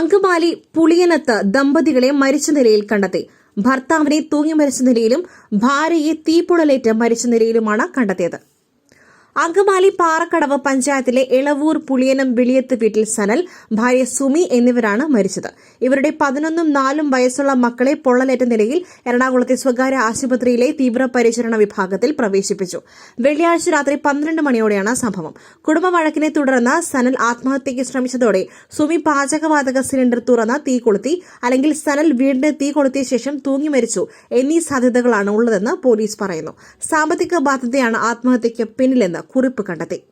Angamaly പുളിയനത്ത് ദമ്പതികളെ മരിച്ച നിലയിൽ കണ്ടെത്തി. ഭർത്താവിനെ തൂങ്ങി മരിച്ച നിലയിലും ഭാര്യയെ തീപ്പൊളലേറ്റ് മരിച്ച നിലയിലുമാണ് കണ്ടെത്തിയത്. അങ്കമാലി പാറക്കടവ് പഞ്ചായത്തിലെ ഇളവൂർ പുളിയനം വിളിയത്ത് വീട്ടിൽ സനൽ ഭാര്യ സുമി എന്നിവരാണ് മരിച്ചത്. ഇവരുടെ പതിനൊന്നും നാലും വയസ്സുള്ള മക്കളെ പൊള്ളലേറ്റ നിലയിൽ എറണാകുളത്തെ സ്വകാര്യ ആശുപത്രിയിലെ തീവ്രപരിചരണ വിഭാഗത്തിൽ പ്രവേശിപ്പിച്ചു. വെള്ളിയാഴ്ച രാത്രി പന്ത്രണ്ട് മണിയോടെയാണ് സംഭവം. കുടുംബ വഴക്കിനെ തുടർന്ന് സനൽ ആത്മഹത്യയ്ക്ക് ശ്രമിച്ചതോടെ സുമി പാചകവാതക സിലിണ്ടർ തുറന്ന് തീ കൊളുത്തി അല്ലെങ്കിൽ സനൽ വീടിന് തീ കൊളുത്തിയ ശേഷം തൂങ്ങി മരിച്ചു എന്നീ സാധ്യതകളാണ് ഉള്ളതെന്ന് പോലീസ് പറയുന്നു. സാമ്പത്തിക ബാധ്യതയാണ് ആത്മഹത്യയ്ക്ക് പിന്നിലെന്ന് കുറിപ്പ് കണ്ടെത്തി.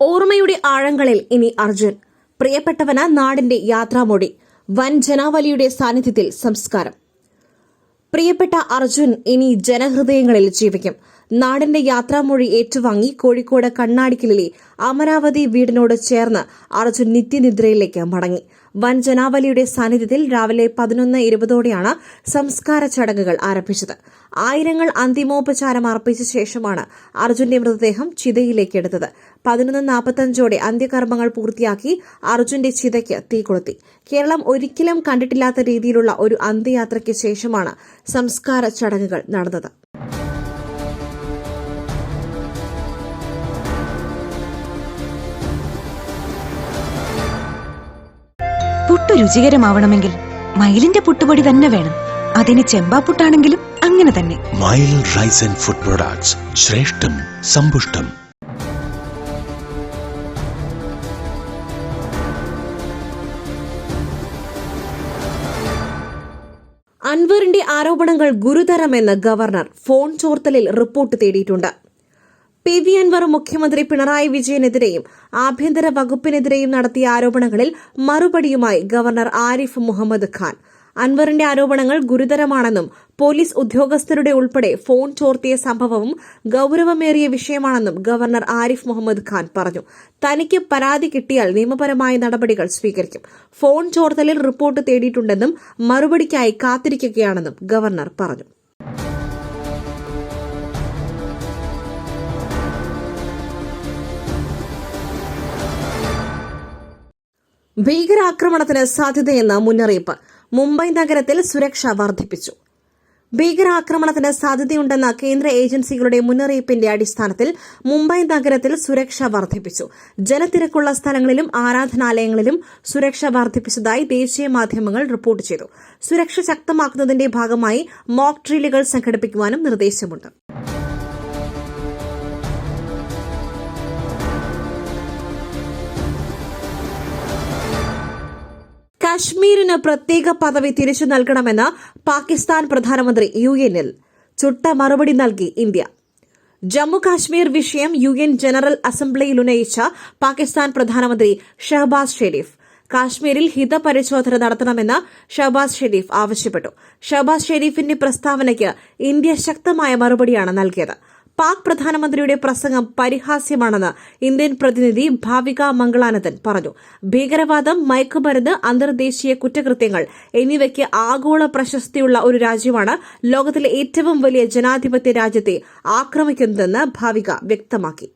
ഓർമ്മയുടെ ആഴങ്ങളിൽ ഇനി അർജുൻ. പ്രിയപ്പെട്ടവന് നാടിന്റെ യാത്രാമൊഴി വൻ ജനാവലിയുടെ സാന്നിധ്യത്തിൽ സംസ്കാരം. പ്രിയപ്പെട്ട അർജുൻ ഇനി ജനഹൃദയങ്ങളിൽ ജീവിക്കും. നാടിന്റെ യാത്രാമൊഴി ഏറ്റുവാങ്ങി കോഴിക്കോട് കണ്ണാടിക്കലിലെ അമരാവതി വീടിനോട് ചേർന്ന് അർജുൻ നിത്യനിദ്രയിലേക്ക് മടങ്ങി. വൻ ജനാവലിയുടെ സാന്നിധ്യത്തിൽ രാവിലെ പതിനൊന്ന് ഇരുപതോടെയാണ് സംസ്കാര ചടങ്ങുകൾ ആരംഭിച്ചത്. ആയിരങ്ങൾ അന്തിമോപചാരം അർപ്പിച്ച ശേഷമാണ് അർജുന്റെ മൃതദേഹം ചിതയിലേക്ക് എടുത്തത്. പതിനൊന്ന് നാൽപ്പത്തഞ്ചോടെ അന്ത്യകർമ്മങ്ങൾ പൂർത്തിയാക്കി അർജുന്റെ ചിതയ്ക്ക് തീ കൊളുത്തി. കേരളം ഒരിക്കലും കണ്ടിട്ടില്ലാത്ത രീതിയിലുള്ള ഒരു അന്ത്യയാത്രയ്ക്ക് ശേഷമാണ് സംസ്കാര ചടങ്ങുകൾ നടന്നത്. രുചികരമാവണമെങ്കിൽ മയിലിന്റെ പുട്ടുപൊടി തന്നെ വേണം. അതിന് ചെമ്പാപ്പുട്ടാണെങ്കിലും അങ്ങനെ തന്നെ. മയിൽ റൈസ് ആൻഡ് ഫുഡ് പ്രൊഡക്ട്സ് ശ്രേഷ്ഠം സമ്പുഷ്ടം. അൻവറിന്റെ ആരോപണങ്ങൾ ഗുരുതരമെന്ന് ഗവർണർ ഫോൺ ചോർത്തലിൽ റിപ്പോർട്ട് തേടിയിട്ടുണ്ട്. പി വി അൻവർ മുഖ്യമന്ത്രി പിണറായി വിജയനെതിരെയും ആഭ്യന്തര വകുപ്പിനെതിരെയും നടത്തിയ ആരോപണങ്ങളിൽ മറുപടിയുമായി ഗവർണർ ആരിഫ് മുഹമ്മദ് ഖാൻ. അൻവറിന്റെ ആരോപണങ്ങൾ ഗുരുതരമാണെന്നും പോലീസ് ഉദ്യോഗസ്ഥരുടെ ഉൾപ്പെടെ ഫോൺ ചോർത്തിയ സംഭവവും ഗൌരവമേറിയ വിഷയമാണെന്നും ഗവർണർ ആരിഫ് മുഹമ്മദ് ഖാൻ പറഞ്ഞു. തനിക്ക് പരാതി കിട്ടിയാൽ നിയമപരമായ നടപടികൾ സ്വീകരിക്കും. ഫോൺ ചോർത്തലിൽ റിപ്പോർട്ട് തേടിയിട്ടുണ്ടെന്നും മറുപടിക്കായി കാത്തിരിക്കുകയാണെന്നും ഗവർണർ പറഞ്ഞു. ഭീകരാക്രമണത്തിന് സാധ്യതയെന്ന് മുന്നറിയിപ്പ് മുംബൈ നഗരത്തിൽ സുരക്ഷ വർദ്ധിപ്പിച്ചു. ഭീകരാക്രമണത്തിന് സാധ്യതയുണ്ടെന്ന കേന്ദ്ര ഏജൻസികളുടെ മുന്നറിയിപ്പിന്റെ അടിസ്ഥാനത്തിൽ മുംബൈ നഗരത്തിൽ സുരക്ഷ വർദ്ധിപ്പിച്ചു. ജനത്തിരക്കുള്ള സ്ഥലങ്ങളിലും ആരാധനാലയങ്ങളിലും സുരക്ഷ വർദ്ധിപ്പിച്ചതായി ദേശീയ മാധ്യമങ്ങൾ റിപ്പോർട്ട് ചെയ്തു. സുരക്ഷ ശക്തമാക്കുന്നതിന്റെ ഭാഗമായി മോക്ക് ഡ്രില്ലുകൾ സംഘടിപ്പിക്കുവാനും നിർദ്ദേശമുണ്ട്. കശ്മീരിന് പ്രത്യേക പദവി തിരിച്ചു നൽകണമെന്ന് പാകിസ്ഥാൻ പ്രധാനമന്ത്രി യു എനിൽ ചുട്ട മറുപടി നൽകി ഇന്ത്യ. ജമ്മു കാശ്മീർ വിഷയം യു എൻ ജനറൽ അസംബ്ലിയിൽ ഉന്നയിച്ച പാകിസ്ഥാൻ പ്രധാനമന്ത്രി ഷഹബാസ് ഷെരീഫ്. കാശ്മീരിൽ ഹിതപരിശോധന നടത്തണമെന്ന് ഷഹബാസ് ഷെരീഫ് ആവശ്യപ്പെട്ടു. ഷഹബാസ് ഷെരീഫിന്റെ പ്രസ്താവനയ്ക്ക് ഇന്ത്യ ശക്തമായ മറുപടിയാണ് നൽകിയത്. പാക് പ്രധാനമന്ത്രിയുടെ പ്രസംഗം പരിഹാസ്യമാണെന്ന് ഇന്ത്യൻ പ്രതിനിധി ഭാവിക മംഗളാനന്ദൻ പറഞ്ഞു. ഭീകരവാദം മയക്കുമരുന്ന് അന്തർദേശീയ കുറ്റകൃത്യങ്ങൾ എന്നിവയ്ക്ക് ആഗോള പ്രശസ്തിയുള്ള ഒരു രാജ്യമാണ് ലോകത്തിലെ ഏറ്റവും വലിയ ജനാധിപത്യ രാജ്യത്തെ ആക്രമിക്കുന്നതെന്ന് ഭാവിക വ്യക്തമാക്കി.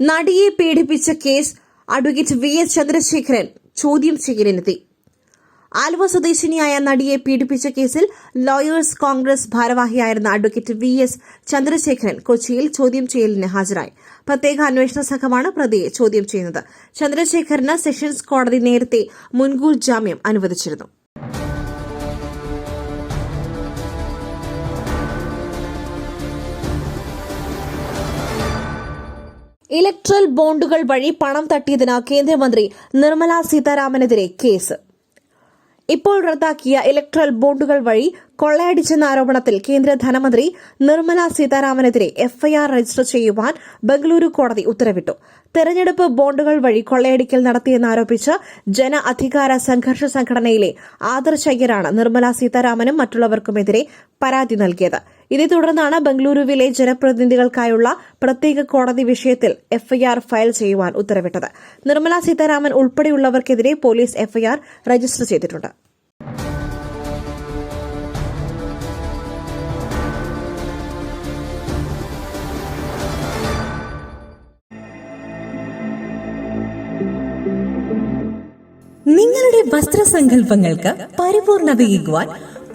നടിയെ പീഡിപ്പിച്ച case advocate V S Chandrasekharan ചോദ്യം ചെയ്യലിനെത്തി. ആലുവ സ്വദേശിനിയായ നടിയെ പീഡിപ്പിച്ച കേസിൽ ലോയേഴ്സ് കോൺഗ്രസ് ഭാരവാഹിയായിരുന്ന അഡ്വക്കേറ്റ് വി എസ് ചന്ദ്രശേഖരൻ കൊച്ചിയിൽ ചോദ്യം ചെയ്യലിന് ഹാജരായി. പ്രത്യേക അന്വേഷണ സംഘമാണ് പ്രതിയെ ചോദ്യം ചെയ്യുന്നത്. ചന്ദ്രശേഖരന് സെഷൻസ് കോടതി നേരത്തെ മുൻകൂർ ജാമ്യം അനുവദിച്ചിരുന്നു. ഇലക്ട്രൽ ബോണ്ടുകൾ വഴി പണം തട്ടിയതിന് കേന്ദ്രമന്ത്രി നിർമ്മല സീതാരാമനെതിരെ കേസ്. ഇപ്പോൾ റദ്ദാക്കിയ ഇലക്ട്രൽ ബോണ്ടുകൾ വഴി കൊള്ളയടിച്ചെന്ന ആരോപണത്തിൽ കേന്ദ്ര ധനമന്ത്രി നിർമ്മല സീതാരാമനെതിരെ എഫ്ഐആർ രജിസ്റ്റർ ചെയ്യുവാൻ ബംഗളൂരു കോടതി ഉത്തരവിട്ടു. തെരഞ്ഞെടുപ്പ് ബോണ്ടുകൾ വഴി കൊള്ളയടിക്കൽ നടത്തിയെന്നാരോപിച്ച് ജന അധികാര സംഘർഷ സംഘടനയിലെ ആദർശയ്യരാണ് നിർമ്മല സീതാരാമനും മറ്റുള്ളവർക്കുമെതിരെ പരാതി നൽകിയത്. ഇതേ തുടർന്നാണ് ബംഗളൂരുവിലെ ജനപ്രതിനിധികൾക്കായുള്ള പ്രത്യേക കോടതി വിഷയത്തിൽ എഫ്ഐആർ ഫയൽ ചെയ്യുവാൻ ഉത്തരവിട്ടത്. നിർമ്മല സീതാരാമൻ ഉൾപ്പെടെയുള്ളവർക്കെതിരെ പോലീസ് എഫ്ഐആർ രജിസ്റ്റർ ചെയ്തിട്ടുണ്ട്. നിങ്ങളുടെ വസ്ത്രസങ്കല്പങ്ങൾക്ക് പരിപൂർണതയേകുവാൻ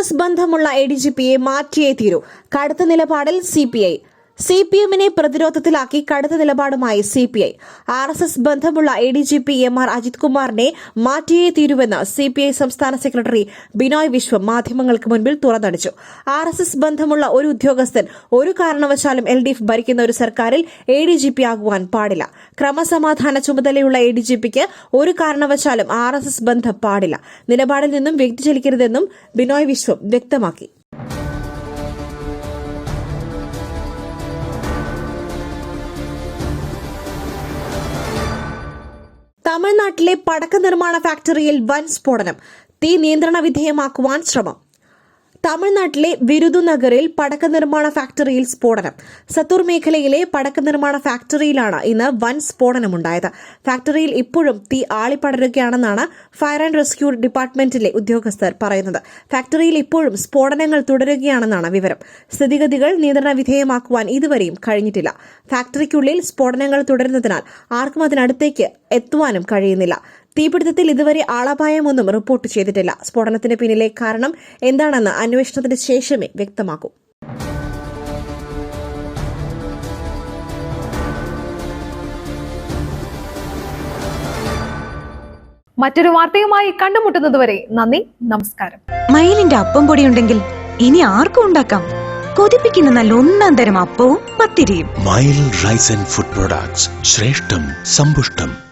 S S ബന്ധമുള്ള എ ഡി ജി പിയെ മാറ്റിയേ തീരൂ. കടുത്ത നിലപാടിൽ C P I C P എമ്മിനെ പ്രതിരോധത്തിലാക്കി കടുത്ത നിലപാടുമായി C P I R S S ബന്ധമുള്ള A D G P M R Ajith കുമാറിനെ മാറ്റിയേ തീരുവെന്ന് സി പി ഐ സംസ്ഥാന സെക്രട്ടറി ബിനോയ് വിശ്വം മാധ്യമങ്ങൾക്ക് മുൻപിൽ തുറന്നടിച്ചു. ആർ എസ് എസ് ബന്ധമുള്ള ഒരു ഉദ്യോഗസ്ഥൻ ഒരു കാരണവശാലും എൽ ഡി എഫ് ഭരിക്കുന്ന ഒരു സർക്കാരിൽ എ ഡി ജി പി ആകുവാൻ പാടില്ല. ക്രമസമാധാന ചുമതലയുള്ള എ ഡി ജി പിക്ക് ഒരു കാരണവശാലും ആർ എസ് എസ് ബന്ധം പാടില്ല. നിലപാടിൽ നിന്നും വ്യക്തിചലിക്കരുതെന്നും ബിനോയ് വിശ്വം വ്യക്തമാക്കി. തമിഴ്നാട്ടിലെ പടക്ക നിർമ്മാണ ഫാക്ടറിയിൽ വൻ സ്ഫോടനം. തീ നിയന്ത്രണ വിധേയമാക്കുവാൻ ശ്രമം. തമിഴ്നാട്ടിലെ വിരുദുനഗറിൽ പടക്ക നിർമ്മാണ ഫാക്ടറിയിൽ സ്ഫോടനം. സത്തൂർ മേഖലയിലെ പടക്ക നിർമ്മാണ ഫാക്ടറിയിലാണ് ഇന്ന് വൻ സ്ഫോടനമുണ്ടായത്. ഫാക്ടറിയിൽ ഇപ്പോഴും തീ ആളിപ്പടരുകയാണെന്നാണ് ഫയർ ആൻഡ് റെസ്ക്യൂ ഡിപ്പാർട്ട്മെന്റിലെ ഉദ്യോഗസ്ഥർ പറയുന്നത്. ഫാക്ടറിയിൽ ഇപ്പോഴും സ്ഫോടനങ്ങൾ തുടരുകയാണെന്നാണ് വിവരം. സ്ഥിതിഗതികൾ നിയന്ത്രണ വിധേയമാക്കുവാൻ ഇതുവരെയും കഴിഞ്ഞിട്ടില്ല. ഫാക്ടറിക്കുള്ളിൽ സ്ഫോടനങ്ങൾ തുടരുന്നതിനാൽ ആർക്കും അതിനടുത്തേക്ക് എത്തുവാനും കഴിയുന്നില്ല. തീപിടുത്തത്തിൽ ഇതുവരെ ആളപായമൊന്നും റിപ്പോർട്ട് ചെയ്തിട്ടില്ല. സ്ഫോടനത്തിന് പിന്നിലെ കാരണം എന്താണെന്ന് അന്വേഷണത്തിന് ശേഷമേ വ്യക്തമാക്കൂ. മറ്റൊരു വാർത്തയുമായി കണ്ടുമുട്ടുന്നതുവരെ നന്ദി നമസ്കാരം. മയിലിന്റെ അപ്പം പൊടി ഉണ്ടെങ്കിൽ ഇനി ആർക്കും ഉണ്ടാക്കാം? കൊതിപ്പിക്കുന്ന നല്ല ഒന്നാം തരം അപ്പവും പത്തിരിയും. Mile Rice and Food Products ശ്രേഷ്ഠം സമ്പുഷ്ടം.